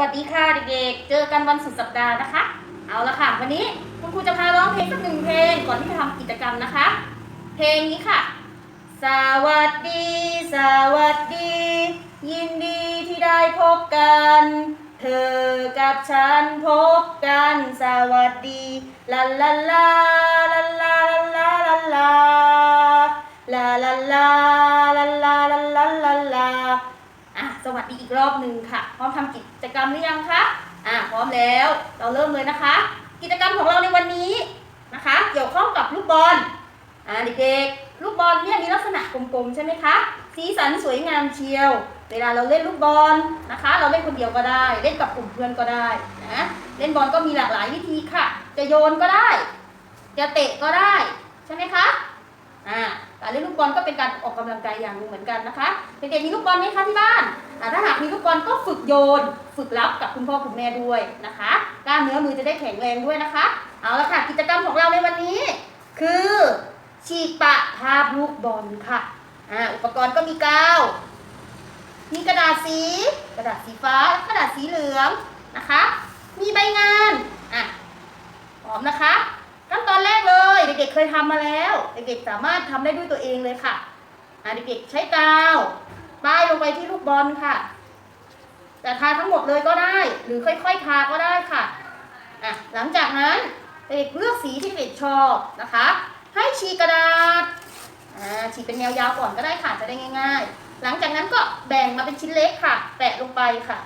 วัสดีค่ะเด็กๆ เจอกันวันสุดสัปดาห์นะคะ เอาละค่ะ วันนี้คุณครูจะพาร้องเพลงสักหนึ่งเพลงก่อนที่จะทำกิจกรรมนะคะ เพลงนี้ค่ะ สวัสดี สวัสดี ยินดีที่ได้พบกัน เธอกับฉันพบกัน สวัสดีลาลาลาลาลาลาลาลาลาลาลาลาลาลาลาลา สวัสดีอีกรอบหนึ่งค่ะ พร้อมทำกิจกรรมหรือยังคะอะพร้อมแล้วเราเริ่มเลยนะคะ กิจกรรมของเราในวันนี้นะคะ เกี่ยวข้องกับลูกบอลอ่าเด็กๆลูกบอลเนี่ยมีลักษณะกลมๆใช่ไหมคะสีสันสวยงามเชียว เวลาเราเล่นลูกบอลนะคะ เราเล่นคนเดียวก็ได้ เล่นกับกลุ่มเพื่อนก็ได้นะเล่นบอลก็มีหลากหลายวิธีค่ะ จะโยนก็ได้ จะเตะก็ได้ใช่ไหมคะอ่า การเล่นลูกบอลก็เป็นการออกกำลังกายอย่างหนึ่งเหมือนกันนะคะ เด็กๆมีลูกบอลไหมคะที่บ้าน ถ้าหากมีลูกบอลก็ฝึกโยน ฝึกรับกับคุณพ่อคุณแม่ด้วยนะคะ กล้ามเนื้อมือจะได้แข็งแรงด้วยนะคะ เอาละค่ะ กิจกรรมของเราในวันนี้ คือฉีกปะภาพลูกบอลค่ะอ่าอุปกรณ์ก็มีกาว มีกระดาษสี กระดาษสีฟ้า กระดาษสีเหลืองนะคะ มีใบงาน อะพร้อมนะคะ ขั้นตอนแรกเลย เด็กๆเคยทำมาแล้ว เด็กๆสามารถทำได้ด้วยตัวเองเลยค่ะอะเด็กๆใช้กาวป้ายลงไปที่ลูกบอลค่ะ แต่ทาทั้งหมดเลยก็ได้ หรือค่อยๆทาก็ได้ค่ะอะ หลังจากนั้นเด็กเลือกสีที่เด็กชอบนะคะ ให้ฉีกกระดาษอ่าฉีกเป็นแนวยาวก่อนก็ได้ค่ะจะได้ง่าย ๆ หลังจากนั้นก็แบ่งมาเป็นชิ้นเล็กค่ะ แปะลงไปค่ะ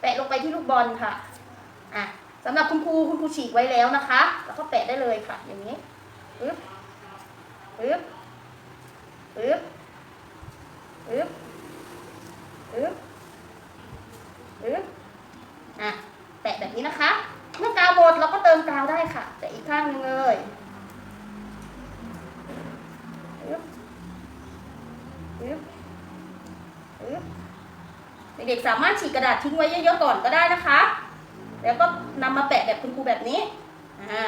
แปะลงไปที่ลูกบอลค่ะอะ สำหรับคุณครูคุณครูฉีกไว้แล้วนะคะ แล้วก็แปะได้เลยค่ะ อย่างนี้ปึ๊บปึ๊บปึ๊บปึ๊บปึ๊บปึ๊บอะแปะแบบนี้นะคะ เมื่อกาวหมดเราก็เติมกาวได้ค่ะแปะอีกข้างหนึงเลยปึ๊บปึ๊บปึ๊บเด็กๆสามารถฉีกกระดาษทิ้งไว้เยอะๆก่อนก็ได้นะคะ แล้วก็นำมาแปะแบบคุณครูแบบนี้อ่า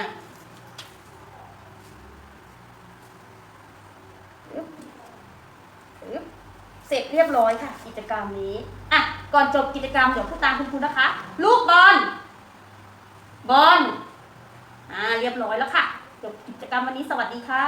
เสร็จเรียบร้อยค่ะ กิจกรรมนี้อะก่อนจบกิจกรรมเดี๋ยวพูดตามคุณครูนะคะ ลูกบอลบอลอ่าเรียบร้อยแล้วค่ะจบกิจกรรมวันนี้สวัสดีค่ะ